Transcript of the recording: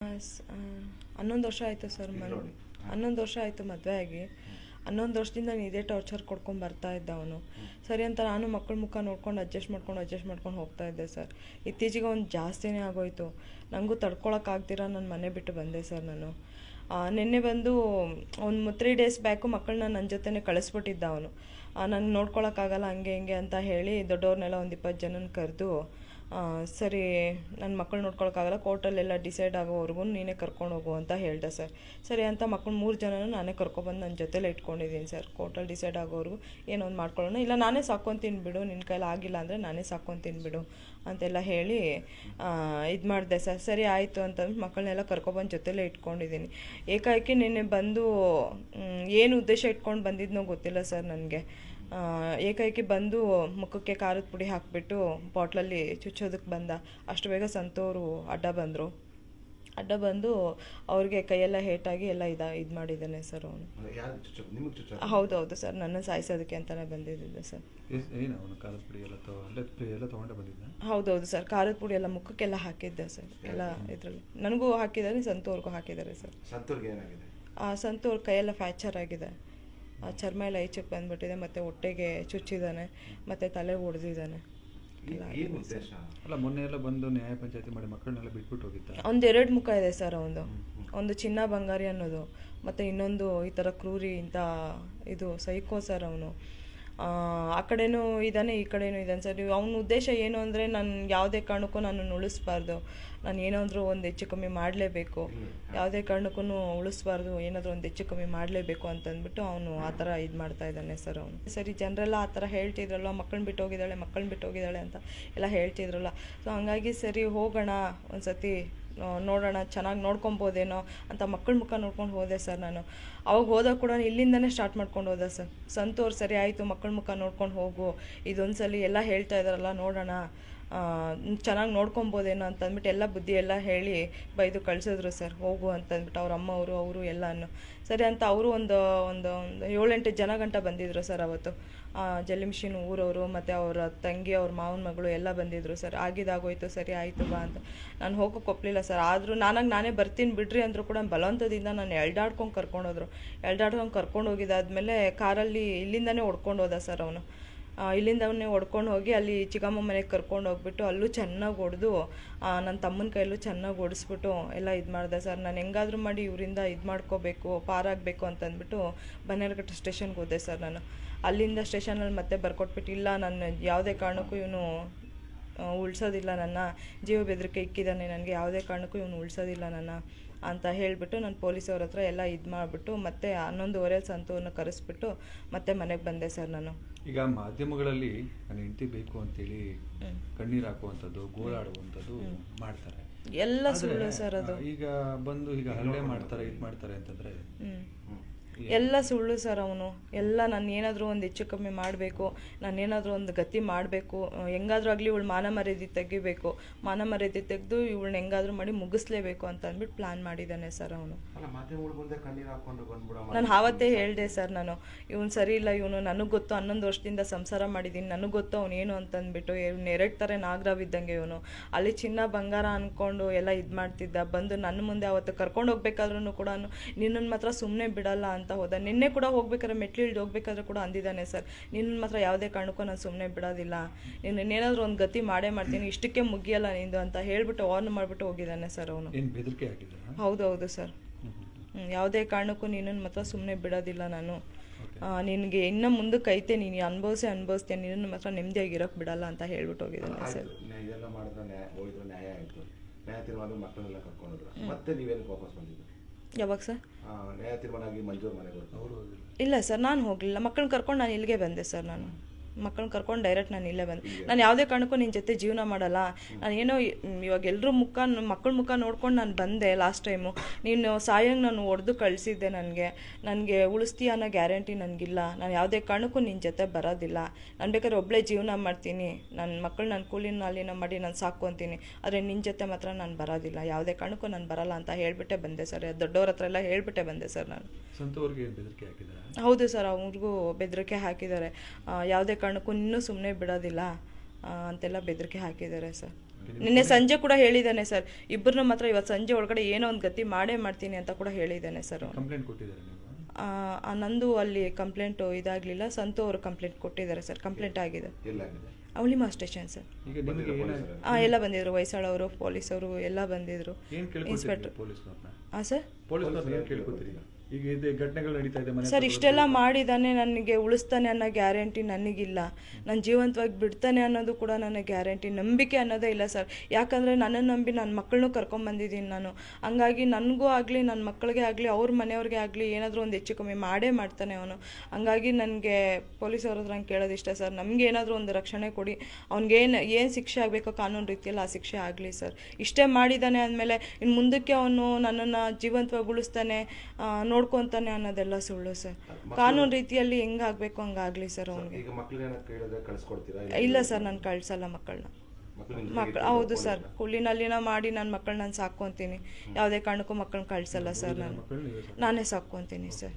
ಹನ್ನೊಂದು ವರ್ಷ ಆಯಿತು ಸರ್ ಮ. ಹನ್ನೊಂದು ವರ್ಷ ಆಯಿತು ಮದುವೆ ಆಗಿ. ಹನ್ನೊಂದು ವರ್ಷದಿಂದ ನಾನು ಇದೇ ಟಾರ್ಚರ್ ಕೊಡ್ಕೊಂಡು ಬರ್ತಾ ಇದ್ದ ಅವನು. ಸರಿ ಅಂತ ನಾನು ಮಕ್ಕಳ ಮುಖ ನೋಡ್ಕೊಂಡು ಅಡ್ಜಸ್ಟ್ ಮಾಡ್ಕೊಂಡು ಅಡ್ಜಸ್ಟ್ ಮಾಡ್ಕೊಂಡು ಹೋಗ್ತಾ ಇದ್ದೆ ಸರ್. ಇತ್ತೀಚೆಗೆ ಒಂದು ಜಾಸ್ತಿನೇ ಆಗೋಯ್ತು. ನನಗೂ ತಡ್ಕೊಳಕ್ಕಾಗ್ದಿರ ನನ್ನ ಮನೆ ಬಿಟ್ಟು ಬಂದೆ ಸರ್ ನಾನು. ನಿನ್ನೆ ಬಂದು ಒಂದು ತ್ರೀ ಡೇಸ್ ಬ್ಯಾಕು ಮಕ್ಕಳನ್ನ ನನ್ನ ಜೊತೆನೇ ಕಳಿಸ್ಬಿಟ್ಟಿದ್ದ ಅವನು. ನಾನು ನೋಡ್ಕೊಳಕ್ಕಾಗಲ್ಲ ಹಂಗೆ ಹಿಂಗೆ ಅಂತ ಹೇಳಿ ದೊಡ್ಡವ್ರನ್ನೆಲ್ಲ ಒಂದು ಇಪ್ಪತ್ತು ಜನನ ಕರೆದು ಸರಿ ನನ್ನ ಮಕ್ಕಳು ನೋಡ್ಕೊಳಕ್ಕಾಗಲ್ಲ, ಕೋರ್ಟಲ್ಲೆಲ್ಲ ಡಿಸೈಡ್ ಆಗೋವರೆಗೂ ನೀನೇ ಕರ್ಕೊಂಡು ಹೋಗು ಅಂತ ಹೇಳಿದೆ ಸರ್. ಸರಿ ಅಂತ ಮಕ್ಕಳು ಮೂರು ಜನನೂ ನಾನೇ ಕರ್ಕೊಬಂದು ನನ್ನ ಜೊತೆಲೇ ಇಟ್ಕೊಂಡಿದ್ದೀನಿ ಸರ್. ಕೋರ್ಟಲ್ಲಿ ಡಿಸೈಡ್ ಆಗೋವರೆಗೂ ಏನೊಂದು ಮಾಡ್ಕೊಳ್ಳೋಣ. ಇಲ್ಲ, ನಾನೇ ಸಾಕೊಂತೀನಿ ಬಿಡು ನಿನ್ನ ಕೈಲಿ ಆಗಿಲ್ಲ ಅಂದರೆ ನಾನೇ ಸಾಕೊಂತೀನಿ ಬಿಡು ಅಂತೆಲ್ಲ ಹೇಳಿ ಇದು ಮಾಡಿದೆ ಸರ್. ಸರಿ, ಆಯಿತು ಅಂತ ಮಕ್ಕಳನ್ನೆಲ್ಲ ಕರ್ಕೊಬಂದು ಜೊತೆಲೇ ಇಟ್ಕೊಂಡಿದ್ದೀನಿ. ಏಕಾಏಕಿ ನಿನ್ನೆ ಬಂದು ಏನು ಉದ್ದೇಶ ಇಟ್ಕೊಂಡು ಬಂದಿದ್ನೋ ಗೊತ್ತಿಲ್ಲ ಸರ್ ನನಗೆ. ಏಕಾಏಕಿ ಬಂದು ಮುಖಕ್ಕೆ ಖಾರದ ಪುಡಿ ಹಾಕಿಬಿಟ್ಟು ಬಾಟ್ಲಲ್ಲಿ ಚುಚ್ಚೋದಕ್ಕೆ ಬಂದ. ಅಷ್ಟು ಬೇಗ ಸಂತೋರು ಅಡ್ಡ ಬಂದರು. ಅಡ್ಡ ಬಂದು ಅವ್ರಿಗೆ ಕೈಯೆಲ್ಲ ಹೇಟಾಗಿ ಎಲ್ಲ ಇದ ಇದು ಮಾಡಿದ್ದಾನೆ ಸರ್ ಅವನು. ಯಾರು ಹೌದು ನಿಮಗೆ ಚುಚ್ಚ ಹೌದೌದು ಸರ್ ನನ್ನ ಸಾಯಿಸೋದಕ್ಕೆ ಅಂತಲೇ ಬಂದಿದ್ದೆ ಸರ್. ಎಸ್- ಏನು ಅವನು ಖಾರದ ಪುಡಿ ಎಲ್ಲ ತೊ ಅಲ್ಲೇ ಪುಡಿ ಎಲ್ಲ ತೊಗೊಂಡೆ ಬಂದಿದ್ದ? ಹೌದೌದು ಸರ್ ಖಾರದ ಪುಡಿ ಎಲ್ಲ ಮುಖಕ್ಕೆಲ್ಲ ಹಾಕಿದ್ದೆ ಸರ್. ಎಲ್ಲ ಇದರಲ್ಲಿ. ನನಗೂ ಹಾಕಿದ್ದಾರೆ ಸಂತೋರ್ಗೂ ಹಾಕಿದ್ದಾರೆ ಸರ್. ಸಂತೂರ್ಗೆ ಏನಾಗಿದೆ? ಆ ಸಂತೂರ್ ಕೈಯೆಲ್ಲ ಫ್ಯಾಕ್ಚರ್ ಆಗಿದೆ. ಚರ್ಮ ಎಲ್ಲ ಈಚೆಗೆ ಬಂದ್ಬಿಟ್ಟಿದೆ ಮತ್ತೆ ಹೊಟ್ಟೆಗೆ ಚುಚ್ಚಿದ್ದಾನೆ ಮತ್ತು ತಲೆ ಒಡೆದಿದ್ದಾನೆ. ಅಲ್ಲ ಮೊನ್ನೆ ಎಲ್ಲ ಬಂದು ನ್ಯಾಯ ಪಂಚಾಯತಿ ಮಾಡಿ ಮಕ್ಕಳನ್ನೆಲ್ಲ ಬಿಟ್ಬಿಟ್ಟು ಹೋಗಿದ್ದ? ಒಂದು ಎರಡು ಮುಖ ಇದೆ ಸರ್ ಒಂದು. ಒಂದು ಚಿನ್ನ ಬಂಗಾರಿ ಅನ್ನೋದು ಮತ್ತು ಇನ್ನೊಂದು ಈ ಥರ ಕ್ರೂರಿ ಇಂಥ ಇದು ಸೈಕೋ ಸರ್ ಅವನು. ಆ ಕಡೆಯೂ ಇದ್ದಾನೆ ಈ ಕಡೆಯೂ ಇದ್ದಾನೆ ಸರ್, ಅವನ ಉದ್ದೇಶ ಏನು ಅಂದರೆ ನಾನು ಯಾವುದೇ ಕಾರಣಕ್ಕೂ ನಾನು ಉಳಿಸ್ಬಾರ್ದು. ನಾನು ಏನಾದರೂ ಒಂದು ಹೆಚ್ಚು ಕಮ್ಮಿ ಮಾಡಲೇಬೇಕು. ಯಾವುದೇ ಕಾರಣಕ್ಕೂ ಉಳಿಸ್ಬಾರ್ದು, ಏನಾದರೂ ಒಂದು ಹೆಚ್ಚು ಕಮ್ಮಿ ಮಾಡಲೇಬೇಕು ಅಂತಂದ್ಬಿಟ್ಟು ಅವನು ಆ ಥರ ಇದು ಮಾಡ್ತಾ ಇದ್ದಾನೆ ಸರ್ ಅವನು. ಸರಿ, ಜನರೆಲ್ಲ ಆ ಥರ ಹೇಳ್ತಿದ್ರಲ್ಲ ಮಕ್ಕಳನ್ನ ಬಿಟ್ಟು ಹೋಗಿದ್ದಾಳೆ ಮಕ್ಕಳನ್ನ ಬಿಟ್ಟು ಹೋಗಿದ್ದಾಳೆ ಅಂತ ಎಲ್ಲ ಹೇಳ್ತಿದ್ರಲ್ಲ. ಸೊ ಹಂಗಾಗಿ ಸರಿ ಹೋಗೋಣ ಒಂದು ಸತಿ ನೋಡೋಣ, ಚೆನ್ನಾಗಿ ನೋಡ್ಕೊಬೋದೇನೋ ಅಂತ ಮಕ್ಕಳ ಮುಖ ನೋಡ್ಕೊಂಡು ಹೋದೆ ಸರ್ ನಾನು. ಅವಾಗ ಹೋದಾಗ ಕೂಡ ಇಲ್ಲಿಂದನೇ ಸ್ಟಾರ್ಟ್ ಮಾಡ್ಕೊಂಡು ಹೋದೆ ಸರ್. ಸಂತೋರ್, ಸರಿ ಆಯಿತು, ಮಕ್ಕಳ ಮುಖ ನೋಡ್ಕೊಂಡು ಹೋಗು. ಇದೊಂದು ಸಲ ಎಲ್ಲ ಹೇಳ್ತಾ ಇದ್ದಾರಲ್ಲ, ನೋಡೋಣ. ಚೆನ್ನಾಗಿ ನೋಡ್ಕೊಬೋದೇನೋ ಅಂತ ಅಂದ್ಬಿಟ್ಟು ಎಲ್ಲ ಬುದ್ಧಿ ಎಲ್ಲ ಹೇಳಿ ಬೈದು ಕಳಿಸಿದ್ರು ಸರ್, ಹೋಗು ಅಂತಂದ್ಬಿಟ್ಟು ಅವ್ರ ಅಮ್ಮ ಅವರು ಅವರು ಎಲ್ಲನೂ. ಸರಿ ಅಂತ ಅವರು ಒಂದು ಒಂದು ಒಂದು ಏಳೆಂಟು ಜನ ಗಂಟ ಬಂದಿದ್ರು ಸರ್ ಅವತ್ತು. ಜಲಿಮಿಷಿನ್ ಊರವರು ಮತ್ತು ಅವರ ತಂಗಿ, ಅವ್ರ ಮಾವನ ಮಗಳು ಎಲ್ಲ ಬಂದಿದ್ರು ಸರ್. ಆಗಿದಾಗೋಯ್ತು ಸರಿ ಆಯಿತು ಬಾ ಅಂತ. ನಾನು ಹೋಗೋಕೆ ಒಪ್ಪಲಿಲ್ಲ ಸರ್. ಆದರೂ ನಾನಾಗ ನಾನೇ ಬರ್ತೀನಿ ಬಿಡ್ರಿ ಅಂದರೂ ಕೂಡ ಬಲವಂತದಿಂದ ನಾನು ಎಳ್ದಾಡ್ಕೊಂಡು ಕರ್ಕೊಂಡೋದ್ರು ಎಲ್ಡಾಡ್ಕೊಂಡು ಕರ್ಕೊಂಡು ಹೋಗಿದ್ದಾದ್ಮೇಲೆ ಕಾರಲ್ಲಿ ಇಲ್ಲಿಂದನೇ ಹೊಡ್ಕೊಂಡು ಹೋದ ಸರ್ ಅವನು. ಇಲ್ಲಿಂದವನ್ನೇ ಹೊಡ್ಕೊಂಡು ಹೋಗಿ ಅಲ್ಲಿ ಚಿಕ್ಕಮ್ಮ ಮನೆಗೆ ಕರ್ಕೊಂಡು ಹೋಗ್ಬಿಟ್ಟು ಅಲ್ಲೂ ಚೆನ್ನಾಗಿ ಹೊಡೆದು ನನ್ನ ತಮ್ಮನ ಕೈಯಲ್ಲೂ ಚೆನ್ನಾಗಿ ಹೊಡೆಸ್ಬಿಟ್ಟು ಎಲ್ಲ ಇದು ಮಾಡಿದೆ. ಸರ್, ನಾನು ಹೆಂಗಾದರೂ ಮಾಡಿ ಇವರಿಂದ ಇದು ಮಾಡ್ಕೋಬೇಕು, ಪಾರಾಗಬೇಕು ಅಂತಂದ್ಬಿಟ್ಟು ಬನ್ನೇರ್ಘಟ್ಟ ಸ್ಟೇಷನ್ಗೆ ಹೋದೆ ಸರ್ ನಾನು. ಅಲ್ಲಿಂದ ಸ್ಟೇಷನಲ್ಲಿ ಮತ್ತೆ ಬರ್ಕೊಟ್ಬಿಟ್ಟು ಇಲ್ಲ, ನಾನು ಯಾವುದೇ ಕಾರಣಕ್ಕೂ ಇವನು ಉಳಿಸೋದಿಲ್ಲ ನನ್ನ. ಜೀವ ಬೆದರಿಕೆ ಇಕ್ಕಿದ್ದಾನೆ ನನಗೆ ಯಾವುದೇ ಕಾರಣಕ್ಕೂ ಇವನು ಉಳಿಸೋದಿಲ್ಲ ನನ್ನ. ಅಂತ ಹೇಳಿಬಿಟ್ಟು ನಾನು ಪೊಲೀಸವ್ರ ಹತ್ರ ಎಲ್ಲ ಇದು ಮಾಡಿಬಿಟ್ಟು ಮತ್ತೆ ಹನ್ನೊಂದುವರೆಯಲ್ಲಿ ಸಂತೂರ್ನ ಕರೆಸ್ಬಿಟ್ಟು ಮತ್ತೆ ಮನೆಗೆ ಬಂದೆ ಸರ್ ನಾನು. ಈಗ ಮಾಧ್ಯಮಗಳಲ್ಲಿ ನನ್ನ ಹೆಂಡತಿ ಬೇಕು ಅಂತೇಳಿ ಕಣ್ಣೀರು ಹಾಕುವಂಥದ್ದು ಗೋಳಾಡುವಂಥದ್ದು ಮಾಡ್ತಾರೆ. ಎಲ್ಲ ಸುಳ್ಳು ಸರ್ ಅದು. ಈಗ ಬಂದು ಈಗ ಹಲ್ಲೆ ಮಾಡ್ತಾರೆ ಇದು ಮಾಡ್ತಾರೆ ಅಂತಂದ್ರೆ. ಎಲ್ಲ ಸುಳ್ಳು ಸರ್ ಅವನು. ಎಲ್ಲ ನಾನು ಏನಾದರೂ ಒಂದು ಹೆಚ್ಚು ಕಮ್ಮಿ ಮಾಡಬೇಕು ನಾನು ಏನಾದರೂ ಒಂದು ಗತಿ ಮಾಡಬೇಕು ಹೆಂಗಾದ್ರೂ ಆಗಲಿ ಇವಳು ಮಾನ ಮರ್ಯಾದೆ ತೆಗಿಬೇಕು. ಮಾನ ಮರ್ಯಾದೆ ತೆಗೆದು ಇವಳನ್ನ ಹೆಂಗಾದ್ರೂ ಮಾಡಿ ಮುಗಿಸ್ಲೇಬೇಕು ಅಂತ ಅಂದ್ಬಿಟ್ಟು ಪ್ಲಾನ್ ಮಾಡಿದ್ದಾನೆ ಸರ್ ಅವನು. ನಾನು ಆವತ್ತೇ ಹೇಳಿದೆ ಸರ್ ನಾನು. ಇವನು ಸರಿ ಇಲ್ಲ ಇವನು ನನಗೆ ಗೊತ್ತು ಹನ್ನೊಂದು ವರ್ಷದಿಂದ ಸಂಸಾರ ಮಾಡಿದ್ದೀನಿ ನನಗೆ ಗೊತ್ತು ಅವನು ಏನು ಅಂತಂದ್ಬಿಟ್ಟು ಇವ್ನು ಎರಡು ಥರ ನಾಗರಾವ್ ಇದ್ದಂಗೆ ಇವನು. ಅಲ್ಲಿ ಚಿನ್ನ ಬಂಗಾರ ಅಂದ್ಕೊಂಡು ಎಲ್ಲ ಇದು ಮಾಡ್ತಿದ್ದ ಬಂದು ನನ್ನ ಮುಂದೆ ಅವತ್ತು ಕರ್ಕೊಂಡು ಹೋಗ್ಬೇಕಾದ್ರೂ ಕೂಡ ನಿನ್ನನ್ನು ಮಾತ್ರ ಸುಮ್ಮನೆ ಬಿಡಲ್ಲ ಅಂತ ಹೋದ. ನಿನ್ನೆ ಕೂಡ ಹೋಗ್ಬೇಕಾದ್ರೆ ಮೆಟ್ಲು ಇಳಿದು ಹೋಗ್ಬೇಕಾದ್ರೆ ಕೂಡ ಅಂದಿದ್ದಾನೆ ಸರ್. ನಿನ್ನ ಮಾತ್ರ ಯಾವುದೇ ಕಾರಣಕ್ಕೂ ನಾನು ಸುಮ್ಮನೆ ಬಿಡೋದಿಲ್ಲ. ನೀನು ಇನ್ನೇನಾದರೂ ಒಂದು ಗತಿ ಮಾಡೇ ಮಾಡ್ತೀನಿ ಇಷ್ಟಕ್ಕೆ ಮುಗಿಯಲ್ಲ ನಿಂದು ಅಂತ ಹೇಳ್ಬಿಟ್ಟು ವಾರ್ನ್ ಮಾಡಿಬಿಟ್ಟು ಹೋಗಿದ್ದಾನೆ ಸರ್ ಅವನು. ಹಾಕಿದ್ದಾರಾ ಹೌದೌದು ಸರ್. ಯಾವುದೇ ಕಾರಣಕ್ಕೂ ನಿನ್ನನ್ನು ಮಾತ್ರ ಸುಮ್ಮನೆ ಬಿಡೋದಿಲ್ಲ ನಾನು. ನಿನಗೆ ಇನ್ನು ಮುಂದಕ್ಕೆ ಐತೆ ನೀನು ಅನುಭವಿಸಿ ಅನುಭವಿಸ್ತೇನೆ ನಿನ್ನನ್ನು ಮಾತ್ರ ನೆಮ್ಮದಿಯಾಗಿ ಇರೋಕೆ ಬಿಡಲ್ಲ ಅಂತ ಹೇಳ್ಬಿಟ್ಟು ಹೋಗಿದ್ದಾನೆ ಸರ್. ಇದೆಲ್ಲ ಮಾಡಿದ್ರೆ ನ್ಯಾಯ ಹೋಗಿದ್ರೆ ನ್ಯಾಯ ಆಯ್ತು. ನ್ಯಾಯ ಮಕ್ಕಳನ್ನೆಲ್ಲ ಕರ್ಕೊಂಡ್ರು ಮತ್ತೆ ನೀವೇನಕ್ಕೆ ವಾಪಸ್ ಬಂದಿದ್ದು? ಯಾವಾಗ ಸರ್? ಇಲ್ಲ ಸರ್ ನಾನು ಹೋಗಲಿಲ್ಲ. ಮಕ್ಕಳನ್ನ ಕರ್ಕೊಂಡು ನಾನು ಇಲ್ಲಿಗೆ ಬಂದೆ ಸರ್ ನಾನು. ಮಕ್ಕಳನ್ನ ಕರ್ಕೊಂಡು ಡೈರೆಕ್ಟ್ ನಾನು ಇಲ್ಲೇ ಬಂದೆ. ನಾನು ಯಾವುದೇ ಕಾರಣಕ್ಕೂ ನಿನ್ನ ಜೊತೆ ಜೀವನ ಮಾಡಲ್ಲ. ನಾನು ಏನೋ ಇವಾಗ ಎಲ್ಲರೂ ಮುಖ ಮಕ್ಕಳ ಮುಖ ನೋಡ್ಕೊಂಡು ನಾನು ಬಂದೆ ಲಾಸ್ಟ್ ಟೈಮು ನೀನು ಸಾಯಂಗೆ ನಾನು ಹೊಡೆದು ಕಳಿಸಿದ್ದೆ ನನಗೆ. ನನಗೆ ಉಳಿಸ್ತೀಯ ಅನ್ನೋ ಗ್ಯಾರಂಟಿ ನನಗಿಲ್ಲ. ನಾನು ಯಾವುದೇ ಕಾರಣಕ್ಕೂ ನಿನ್ನ ಜೊತೆ ಬರೋದಿಲ್ಲ. ನಾನು ಬೇಕಾದ್ರೆ ಒಬ್ಬಳೇ ಜೀವನ ಮಾಡ್ತೀನಿ. ನನ್ನ ಮಕ್ಕಳು ನನ್ನ ಕೂಲಿನ ಅಲ್ಲಿನ ಮಾಡಿ ನಾನು ಸಾಕೊಂತೀನಿ ಆದರೆ ನಿನ್ನ ಜೊತೆ ಮಾತ್ರ ನಾನು ಬರೋದಿಲ್ಲ. ಯಾವುದೇ ಕಾರಣಕ್ಕೂ ನಾನು ಬರಲ್ಲ ಅಂತ ಹೇಳಿಬಿಟ್ಟೆ ಬಂದೆ ಸರ್ ದೊಡ್ಡವ್ರ ಹತ್ರ ಎಲ್ಲ ಹೇಳಿಬಿಟ್ಟೆ ಬಂದೆ ಸರ್ ನಾನು. ಹೌದು ಸರ್ ಅವ್ರಿಗೂ ಬೆದರಿಕೆ ಹಾಕಿದ್ದಾರೆ. ಯಾವುದೇ ಕಾರಣಕ್ಕೂ ಇನ್ನೂ ಸುಮ್ಮನೆ ಬಿಡೋದಿಲ್ಲ ಅಂತೆಲ್ಲ ಬೆದರಿಕೆ ಹಾಕಿದ್ದಾರೆ ಸರ್. ನಿನ್ನೆ ಸಂಜೆ ಕೂಡ ಹೇಳಿದ್ದಾನೆ ಸರ್ ಇಬ್ಬರನ್ನ ಮಾತ್ರ ಇವತ್ತು ಸಂಜೆ ಒಳಗಡೆ ಏನೋ ಒಂದು ಗತಿ ಮಾಡೇ ಮಾಡ್ತೀನಿ ಅಂತ ಕೂಡ ಹೇಳಿದ್ದಾನೆ ಸರ್ ಅವನು. ಕಂಪ್ಲೇಂಟ್ ಕೊಟ್ಟಿದ್ದಾರೆ ನೀವು? ಆ, ನಂದು ಅಲ್ಲಿ ಕಂಪ್ಲೇಂಟ್ ಇದಾಗಲಿಲ್ಲ ಸಂತು ಅವರು ಕಂಪ್ಲೇಂಟ್ ಕೊಟ್ಟಿದ್ದಾರೆ ಸರ್ ಕಂಪ್ಲೇಂಟ್ ಆಗಿದೆ. ಅವಳಿ ಅವಳಿಮಾ ಸ್ಟೇಷನ್ ಸರ್. ಹಾಂ ಎಲ್ಲ ಬಂದಿದ್ರು ವೈಸಾಲೌರ ಪೊಲೀಸ್ ಅವರು ಎಲ್ಲ ಬಂದಿದ್ರು. ಇನ್ಸ್ಪೆಕ್ಟರ್ ಹಾಂ ಸರ್? ಪೊಲೀಸ್ನವ್ರನ್ನ ಏನು ಕೇಳ್ಕೊತೀರಿ? ಈಗ ಇದೆ ಘಟನೆಗಳು ನಡೀತಾ ಇದೆ ಮನೆ ಸರ್ ಇಷ್ಟೆಲ್ಲ ಮಾಡಿದಾನೆ ನನಗೆ ಉಳಿಸ್ತಾನೆ ಅನ್ನೋ ಗ್ಯಾರಂಟಿ ನನಗಿಲ್ಲ. ನಾನು ಜೀವಂತವಾಗಿ ಬಿಡ್ತಾನೆ ಅನ್ನೋದು ಕೂಡ ನನಗೆ ಗ್ಯಾರಂಟಿ ನಂಬಿಕೆ ಅನ್ನೋದೇ ಇಲ್ಲ ಸರ್. ಯಾಕಂದರೆ ನನ್ನನ್ನು ನಂಬಿ ನನ್ನ ಮಕ್ಕಳನ್ನೂ ಕರ್ಕೊಂಬಂದಿದ್ದೀನಿ ನಾನು. ಹಂಗಾಗಿ ನನಗೂ ಆಗಲಿ ನನ್ನ ಮಕ್ಕಳಿಗೆ ಆಗಲಿ ಅವ್ರ ಮನೆಯವ್ರಿಗೆ ಆಗಲಿ ಏನಾದರೂ ಒಂದು ಹೆಚ್ಚು ಕಮ್ಮಿ ಮಾಡೇ ಮಾಡ್ತಾನೆ ಅವನು. ಹಂಗಾಗಿ ನನಗೆ ಪೊಲೀಸವ್ರ ಹತ್ರ ಕೇಳೋದು ಇಷ್ಟ ಸರ್. ನಮಗೆ ಏನಾದರೂ ಒಂದು ರಕ್ಷಣೆ ಕೊಡಿ. ಅವ್ನಿಗೆ ಏನು ಏನು ಶಿಕ್ಷೆ ಆಗಬೇಕೋ ಕಾನೂನು ರೀತಿಯಲ್ಲಿ ಆ ಶಿಕ್ಷೆ ಆಗಲಿ ಸರ್. ಇಷ್ಟೇ ಮಾಡಿದ್ದಾನೆ ಅಂದಮೇಲೆ ಇನ್ನು ಮುಂದಕ್ಕೆ ಅವನು ನನ್ನನ್ನು ಜೀವಂತವಾಗಿ ಉಳಿಸ್ತಾನೆ ನೋಡ್ಕೊತಾನೆ ಅನ್ನೋದೆಲ್ಲ ಸುಳ್ಳು ಸರ್. ಕಾನೂನು ರೀತಿಯಲ್ಲಿ ಹೆಂಗಾಗಬೇಕು ಹಂಗಾಗಲಿ ಸರ್ ಅವ್ನಿಗೆ. ಇಲ್ಲ ಸರ್ ನಾನು ಕಳ್ಸಲ್ಲ ಮಕ್ಕಳನ್ನ. ಮಕ್ಳು ಹೌದು ಸರ್. ಕೂಲಿನಲ್ಲಿನ ಮಾಡಿ ನನ್ನ ಮಕ್ಕಳನ್ನ ನಾನು ಸಾಕ್ಕೊತೀನಿ. ಯಾವುದೇ ಕಾರಣಕ್ಕೂ ಮಕ್ಕಳನ್ನ ಕಳ್ಸಲ್ಲ ಸರ್ ನಾನು. ನಾನೇ ಸಾಕ್ಕೊತೀನಿ ಸರ್.